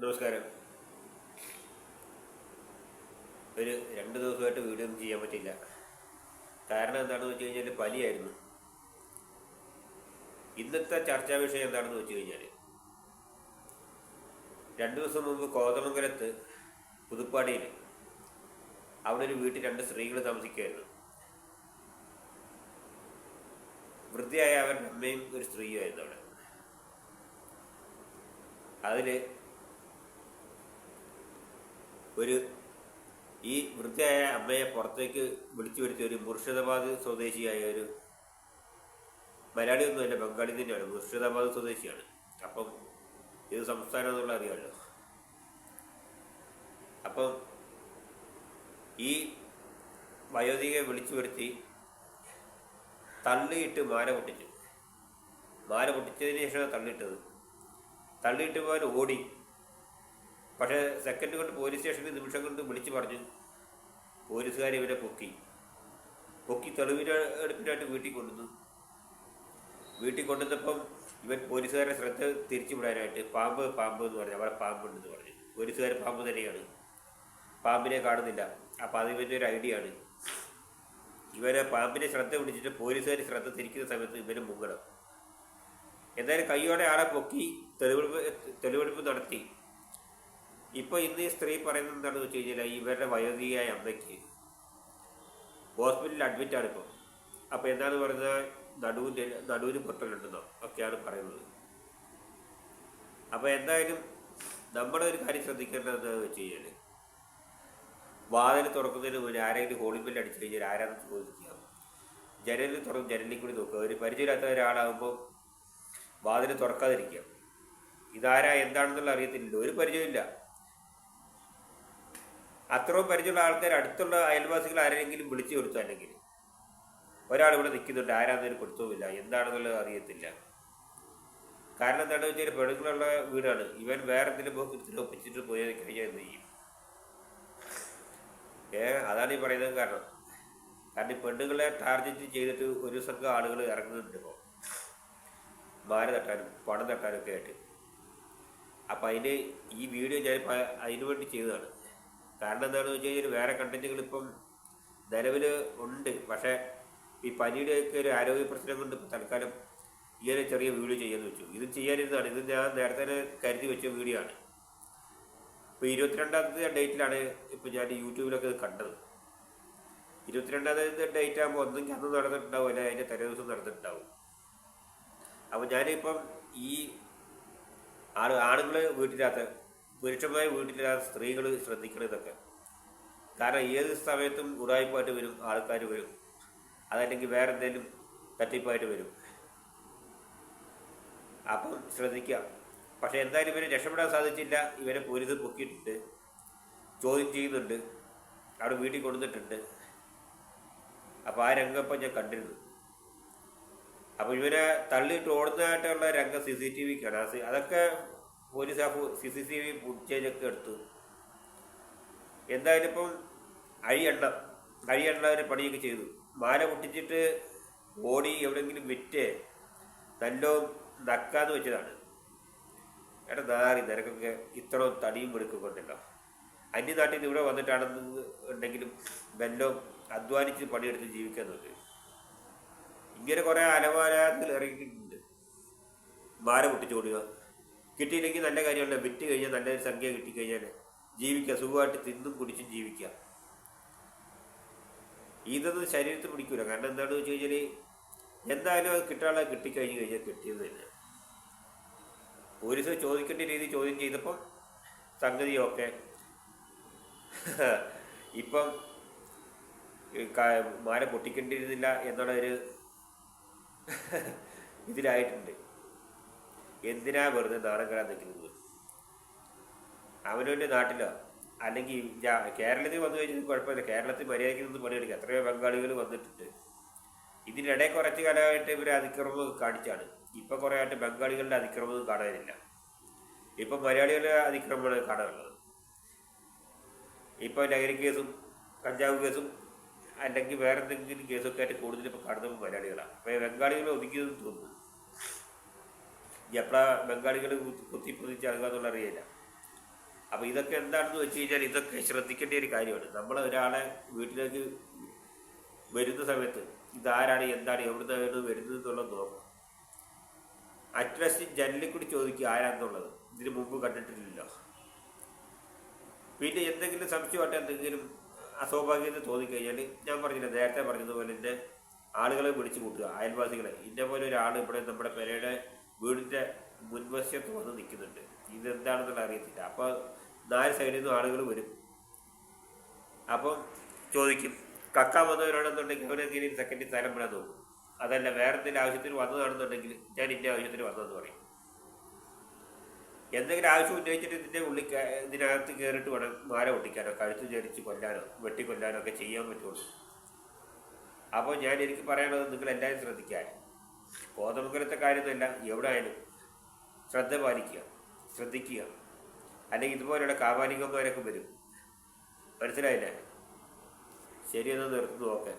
നമസ്കാരം. ഒരു രണ്ട് ദിവസമായിട്ട് വീഡിയോ ഒന്നും ചെയ്യാൻ പറ്റില്ല കാരണം എന്താണെന്ന് വെച്ച് കഴിഞ്ഞാൽ പനിയായിരുന്നു. ഇന്നത്തെ ചർച്ചാ വിഷയം എന്താണെന്ന് വെച്ച് കഴിഞ്ഞാൽ രണ്ട് ദിവസം മുമ്പ് കോതമംഗലത്ത് പുതുപ്പാടിയിൽ അവിടെ ഒരു വീട്ടിൽ രണ്ട് സ്ത്രീകൾ താമസിക്കുകയായിരുന്നു വൃത്തിയായ അവരുടെ അമ്മയും ഒരു സ്ത്രീയുമായിരുന്നു അവിടെ. അതിൽ ഒരു ഈ വൃദ്ധയായ അമ്മയെ പുറത്തേക്ക് വിളിച്ചു വരുത്തിയ ഒരു മുർഷിദാബാദ് സ്വദേശിയായ ഒരു മലയാളിയൊന്നുമല്ല ബംഗാളി തന്നെയാണ്. മുർഷിദാബാദ് സ്വദേശിയാണ്. അപ്പം ഇത് സംസ്ഥാനം എന്നുള്ള അറിയാമല്ലോ. അപ്പം ഈ വയോധികയെ വിളിച്ചു വരുത്തി തള്ളിയിട്ട് മാല പൊട്ടിച്ചു. മാല പൊട്ടിച്ചതിന് ശേഷമാണ് തള്ളിയിട്ടത്. തള്ളിയിട്ട് പോകാൻ ഓടി പക്ഷേ സെക്കൻഡ് കൊണ്ട് പോലീസ് സ്റ്റേഷനിൽ നിമിഷം കൊണ്ട് വിളിച്ചു പറഞ്ഞു പോലീസുകാർ ഇവരെ പൊക്കി. പൊക്കി തെളിവിന് എടുപ്പിനായിട്ട് വീട്ടിൽ കൊണ്ടുവന്നു. വീട്ടിൽ കൊണ്ടുവന്നപ്പം ഇവൻ പോലീസുകാരുടെ ശ്രദ്ധ തിരിച്ചു വിടാനായിട്ട് പാമ്പ് പാമ്പ് എന്ന് പറഞ്ഞു അവിടെ പാമ്പുണ്ടെന്ന് പറഞ്ഞു. പോലീസുകാർ പാമ്പ് തന്നെയാണ്. പാമ്പിനെ കാണുന്നില്ല. അപ്പോൾ അത് ഇവന്റെ ഒരു ഐഡിയ ആണ്. ഇവരെ പാമ്പിനെ ശ്രദ്ധ പിടിച്ചിട്ട് പോലീസുകാർ ശ്രദ്ധ തിരിക്കുന്ന സമയത്ത് ഇവന് മുങ്ങണം. എന്തായാലും കൈയോടെ ആളെ പൊക്കി തെളിവെടുപ്പ് തെളിവെടുപ്പ് നടത്തി. ഇപ്പോൾ ഇന്ന് ഈ സ്ത്രീ പറയുന്നത് എന്താണെന്ന് വെച്ച് കഴിഞ്ഞാൽ ഇവരുടെ വയോധികയായ അമ്മയ്ക്ക് ഹോസ്പിറ്റലിൽ അഡ്മിറ്റാണ് ഇപ്പോൾ അപ്പോൾ എന്താണ് പറയുന്നത്? നടുവിന്റെ നടുവിന് പൊട്ടലുണ്ടെന്നോ ഒക്കെയാണ് പറയുന്നത്. അപ്പോൾ എന്തായാലും നമ്മുടെ ഒരു കാര്യം ശ്രദ്ധിക്കേണ്ടത് എന്താണെന്ന് വെച്ച് കഴിഞ്ഞാൽ വാതിൽ തുറക്കുന്നതിന് മുന്നേ ആരെങ്കിലും ഹോളി ബില്ല് അടിച്ചു കഴിഞ്ഞാൽ ആരാണെന്ന് ചോദിക്കുക ജനലിൽ തുറന്ന് ജനലിൽ കൂടി നോക്കുക. ഒരു പരിചയമില്ലാത്ത ഒരാളാകുമ്പോൾ വാതിൽ തുറക്കാതിരിക്കുക. ഇതാരാ? എന്താണെന്നുള്ള അറിയത്തില്ല ഒരു പരിചയമില്ല അത്രയും പരിചയമുള്ള ആൾക്കാർ അടുത്തുള്ള അയൽവാസികൾ ആരെങ്കിലും വിളിച്ചു കൊടുത്തു അല്ലെങ്കിൽ? ഒരാൾ ഇവിടെ നിൽക്കുന്നുണ്ട് ആരാന്നതിന് കൊടുത്തുമില്ല എന്താണെന്നുള്ളത് അറിയത്തില്ല. കാരണം എന്താണെന്ന് വെച്ചാൽ പെണ്ണുങ്ങളുള്ള വീടാണ്. ഇവൻ വേറെ എന്തെങ്കിലും ഒപ്പിച്ചിട്ട് പോയി കഴിഞ്ഞാൽ എന്ത് ചെയ്യും? ഏ അതാണ് ഈ പറയുന്നത് കാരണം. കാരണം ഈ പെണ്ണുങ്ങളെ ടാർഗറ്റ് ചെയ്തിട്ട് ഒരു സംഘം ആളുകൾ ഇറങ്ങുന്നുണ്ട് ഇപ്പോൾ മാല തട്ടാനും പണം തട്ടാനും ഒക്കെ ആയിട്ട്. അപ്പം അതിന് ഈ വീഡിയോ ഞാൻ അതിനു വേണ്ടി ചെയ്തതാണ്. കാരണം എന്താണെന്ന് വെച്ച് കഴിഞ്ഞാൽ വേറെ കണ്ടന്റുകൾ ഇപ്പം നിലവിൽ ഉണ്ട്. പക്ഷേ ഈ പനിയുടെയൊക്കെ ഒരു ആരോഗ്യ പ്രശ്നം കൊണ്ട് തൽക്കാലം ഒരു ചെറിയ വീഡിയോ ചെയ്യാന്ന് വെച്ചു. ഇത് ചെയ്യാനിരുന്നതാണ്. ഇത് ഞാൻ നേരത്തെ കരുതി വെച്ച വീഡിയോ ആണ്. ഇപ്പോൾ ഇരുപത്തിരണ്ടാമത്തെ ഡേറ്റിലാണ് ഇപ്പോൾ ഞാൻ യൂട്യൂബിലൊക്കെ ഇത് കണ്ടത്. ഇരുപത്തിരണ്ടാമത്തെ ഡേറ്റ് ആകുമ്പോൾ ഒന്നെങ്കിൽ അന്ന് നടന്നിട്ടുണ്ടാവും. അല്ലെങ്കിൽ അതിന്റെ തലേ ദിവസം നടന്നിട്ടുണ്ടാവും. അപ്പോൾ ഞാനിപ്പം ഈ ആൾ ആണുങ്ങൾ വീട്ടിനകത്ത് പുരുഷന്മാർ വീട്ടിനകത്ത് സ്ത്രീകൾ ശ്രദ്ധിക്കണം ഇതൊക്കെ കാരണം ഏത് സമയത്തും ഉടായ്പായിട്ട് വരും ആൾക്കാർ വരും. അതല്ലെങ്കിൽ വേറെ എന്തെങ്കിലും തട്ടിപ്പായിട്ട് വരും. അപ്പം ശ്രദ്ധിക്കുക. പക്ഷേ എന്തായാലും ഇവരെ രക്ഷപ്പെടാൻ സാധിച്ചില്ല. ഇവരെ പോലീസ് പൊക്കിയിട്ടുണ്ട്. ചോദ്യം ചെയ്യുന്നുണ്ട്. അവിടെ വീട്ടിൽ കൊണ്ടുവന്നിട്ടുണ്ട്. അപ്പോൾ ആ രംഗം ഞാൻ കണ്ടിരുന്നു. അപ്പോൾ ഇവരെ തള്ളിയിട്ട് ഓടുന്നതായിട്ടുള്ള രംഗം സി സി ടി വിക്കാണ് അതൊക്കെ പോലീസ് ആ സി സി ടി വി ഫുട്ടേജൊക്കെ എടുത്തു. എന്തായാലും ഇപ്പം അഴിയണ്ട അഴിയണ്ടവരെ പണിയൊക്കെ ചെയ്തു. മാല പൊട്ടിച്ചിട്ട് ഓടി എവിടെയെങ്കിലും വിറ്റ് നല്ലോ നക്കാന്ന് വെച്ചതാണ്. എടാ നാറി നിനക്കൊക്കെ ഇത്ര തടിയും വെടുക്കും അന്യ അന്യനാട്ടിൽ നിന്ന് ഇവിടെ വന്നിട്ടാണെന്ന് ഉണ്ടെങ്കിലും വെല്ലോ അധ്വാനിച്ച് പണിയെടുത്ത് ജീവിക്കാൻ നോക്കി. ഇങ്ങനെ കുറേ അലമാരത്തിൽ ഇറങ്ങിയിട്ടുണ്ട്. മാല പൊട്ടിച്ചു കൊടുക്കുക കിട്ടിയില്ലെങ്കിൽ നല്ല കാര്യമല്ല വിറ്റ് കഴിഞ്ഞാൽ നല്ലൊരു സംഖ്യ കിട്ടിക്കഴിഞ്ഞാൽ ജീവിക്കുക. സുഖമായിട്ട് തിന്നും കുടിച്ചും ജീവിക്കുക. ഇതൊന്നും ശരീരത്തിൽ പിടിക്കൂല. കാരണം എന്താണെന്ന് വെച്ച് കഴിഞ്ഞാൽ എന്തായാലും അത് കിട്ടാളെ കിട്ടിക്കഴിഞ്ഞ് കഴിഞ്ഞാൽ കിട്ടിയത് തന്നെ. പോലീസ് ചോദിക്കേണ്ട രീതി ചോദ്യം ചെയ്തപ്പോൾ സംഗതിയൊക്കെ ഇപ്പം മാല പൊട്ടിക്കേണ്ടിയിരുന്നില്ല എന്നുള്ള ഒരു ഇതിലായിട്ടുണ്ട്. എന്തിനാ വെറുതെ നാണം കെടാൻ നിൽക്കുന്നത്? അവനവന്റെ നാട്ടിലോ? അല്ലെങ്കിൽ കേരളത്തിൽ വന്നു കഴിഞ്ഞാൽ കുഴപ്പമില്ല. കേരളത്തിൽ മര്യാദയ്ക്ക് പണിയെടുക്കുക. എത്രയോ ബംഗാളികൾ വന്നിട്ടുണ്ട്. ഇതിനിടെ കുറച്ച് കാലമായിട്ട് ഇവർ അതിക്രമം കാണിച്ചാണ്. ഇപ്പം കുറേ ആയിട്ട് ബംഗാളികളുടെ അതിക്രമം കാണാനില്ല. ഇപ്പം മലയാളികളുടെ അതിക്രമമാണ് കാണാനുള്ളത്. ഇപ്പോൾ ലഹരി കേസും കഞ്ചാവ് കേസും അല്ലെങ്കിൽ വേറെ എന്തെങ്കിലും കേസൊക്കെ ആയിട്ട് കൂടുതൽ ഇപ്പോൾ കാണുന്നത് മലയാളികളാണ്. അപ്പോൾ ബംഗാളികളെ ഒതുക്കിയതെന്ന് തോന്നുന്നു. എപ്പോഴാ ബംഗാളികൾ കുത്തി പൊതിച്ച് ഇറങ്ങുക എന്നുള്ള അറിയില്ല ഇപ്പോൾ മലയാളികൾ ഇപ്പോൾ കൂടുതൽ കാണുന്നത് മലയാളികളാണ് ബംഗാളികൾ ഒതുങ്ങിയതെന്ന് തോന്നുന്നു ഇനി എപ്പോഴാ ബംഗാളികൾ കുത്തി പൊതിച്ച് ഇറങ്ങുക എന്നുള്ള അറിയില്ല. അപ്പോൾ ഇതൊക്കെ എന്താണെന്ന് വെച്ച് കഴിഞ്ഞാൽ ഇതൊക്കെ ശ്രദ്ധിക്കേണ്ട ഒരു കാര്യമാണ്. നമ്മൾ ഒരാളെ വീട്ടിലേക്ക് വരുന്ന സമയത്ത് ഇതാരാണ് എന്താണ് എവിടുന്ന് വരുന്നത് എന്നുള്ളത് നോക്കണം. അറ്റ്ലസ്റ്റ് ജനലിൽ കൂടി ചോദിക്കുക ആരാന്നുള്ളത്. ഇതിന് മുമ്പ് കണ്ടിട്ടില്ലല്ലോ. പിന്നെ എന്തെങ്കിലും സംശയമായിട്ട് എന്തെങ്കിലും അസ്വാഭാവികത തോന്നിക്കഴിഞ്ഞാൽ ഞാൻ പറഞ്ഞില്ല നേരത്തെ പറഞ്ഞതുപോലെ തന്നെ ആളുകളെ വിളിച്ചു കൂട്ടുക അയൽവാസികളെ. ഇതേപോലെ പോലെ ഒരാൾ ഇവിടെ നമ്മുടെ പെരയുടെ വീടിന്റെ മുൻവശത്ത് വന്ന് നിൽക്കുന്നുണ്ട്. ഇതെന്താണെന്നുള്ള അറിയത്തില്ല. അപ്പോൾ നാല് സൈഡിൽ നിന്നും ആളുകൾ വരും. അപ്പം ചോദിക്കും കക്ക വന്നവരാണെന്നുണ്ടെങ്കിൽ അവരെന്തെങ്കിലും സെക്കൻഡിൽ സ്ഥലം വിടാൻ നോക്കും. അതല്ല വേറെ എന്തെങ്കിലും ആവശ്യത്തിന് വന്നതാണെന്നുണ്ടെങ്കിൽ ഞാൻ ഇന്ന ആവശ്യത്തിന് വന്നതെന്ന് പറയും. എന്തെങ്കിലും ആവശ്യം ഉന്നയിച്ചിട്ട് ഇതിന്റെ ഉള്ളിൽ ഇതിനകത്ത് കയറിയിട്ട് വേണം മാല ഒട്ടിക്കാനോ കഴുത്ത് ചരിച്ച് കൊല്ലാനോ വെട്ടിക്കൊല്ലാനോ ഒക്കെ ചെയ്യാൻ പറ്റുള്ളൂ. അപ്പോൾ ഞാൻ എനിക്ക് പറയണത് നിങ്ങൾ എല്ലാവരും ശ്രദ്ധിക്കാൻ. കോതമംഗലത്തെ കാര്യത്തിലല്ല എവിടെ ആയാലും ശ്രദ്ധ പാലിക്കുക ശ്രദ്ധിക്കുക. അല്ലെങ്കിൽ ഇതുപോലെയുള്ള കാപാലികന്മാരൊക്കെ വരും. മനസ്സിലായില്ലേ? ശരിയെന്ന് നിർത്തുന്നു ഓക്കെ